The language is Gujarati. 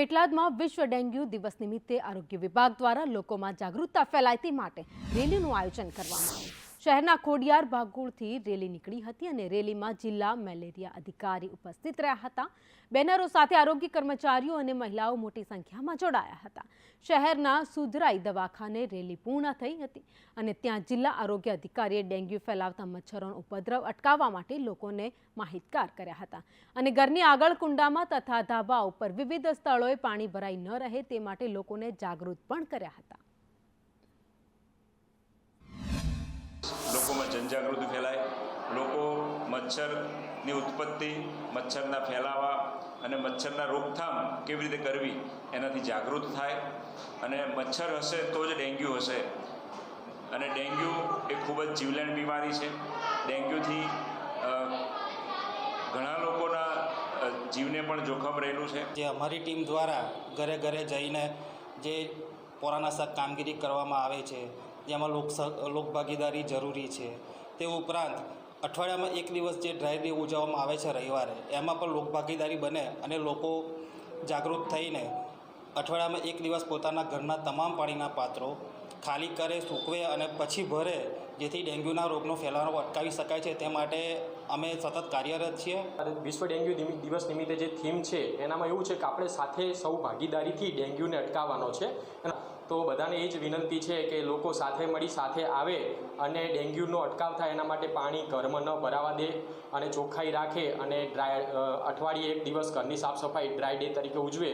પેટલાદમાં વિશ્વ ડેન્ગ્યુ દિવસ નિમિત્તે આરોગ્ય વિભાગ દ્વારા લોકોમાં જાગૃતતા ફેલાય તે માટે રેલીનું આયોજન કરવામાં આવ્યું. શહેરના ખોડિયાર ભાગોળથી રેલી નીકળી હતી અને રેલીમાં જિલ્લા મેલેરિયા અધિકારી ઉપસ્થિત રહ્યા હતા. બેનરો સાથે આરોગ્ય કર્મચારીઓ અને મહિલાઓ મોટી સંખ્યામાં જોડાયા હતા. શહેરના સુધરાઈ દવાખાને રેલી પૂર્ણ થઈ હતી અને ત્યાં જિલ્લા આરોગ્ય અધિકારીએ ડેન્ગ્યુ ફેલાવતા મચ્છરોનો ઉપદ્રવ અટકાવવા માટે લોકોને માહિતગાર કર્યા હતા. અને ઘરની આગળ કુંડામાં તથા ધાબા ઉપર વિવિધ સ્થળોએ પાણી ભરાઈ ન રહે તે માટે લોકોને જાગૃત પણ કર્યા હતા. જનજાગૃતિ ફેલાય. લોકો મચ્છરની ઉત્પત્તિ, મચ્છરના ફેલાવા અને મચ્છરના રોકથામ કેવી રીતે કરવી એનાથી જાગૃત થાય. અને મચ્છર હશે તો જ ડેન્ગ્યુ હશે. અને ડેન્ગ્યુ એ ખૂબ જ જીવલેણ બીમારી છે. ડેન્ગ્યુથી ઘણા લોકોના જીવને પણ જોખમ રહેલું છે. જે અમારી ટીમ દ્વારા ઘરે ઘરે જઈને જે પોરાનાશક કામગીરી કરવામાં આવે છે, જેમાં લોક લોકભાગીદારી જરૂરી છે. તે ઉપરાંત અઠવાડિયામાં એક દિવસ જે ડ્રાય ડે ઉજવવામાં આવે છે રવિવારે, એમાં પણ લોકભાગીદારી બને અને લોકો જાગૃત થઈને અઠવાડિયામાં એક દિવસ પોતાના ઘરના તમામ પાણીના પાત્રો ખાલી કરે, સૂકવે અને પછી ભરે, જેથી ડેન્ગ્યુના રોગનો ફેલાવો અટકાવી શકાય છે. તે માટે અમે સતત કાર્યરત છીએ. અને વિશ્વ ડેન્ગ્યુ દિવસ નિમિત્તે જે થીમ છે, એનામાં એવું છે કે આપણે સાથે સૌ ભાગીદારીથી ડેન્ગ્યુને અટકાવવાનો છે. તો બધાને એ જ વિનંતી છે કે લોકો સાથે મળી સાથે આવે અને ડેન્ગ્યુનો અટકાવ થાય એના માટે પાણી ઘરમાં ન ભરાવા દે અને ચોખ્ખાઈ રાખે અને ડ્રાય અઠવાડિયે એક દિવસ ઘરની સાફ સફાઈ ડ્રાય ડે તરીકે ઉજવે.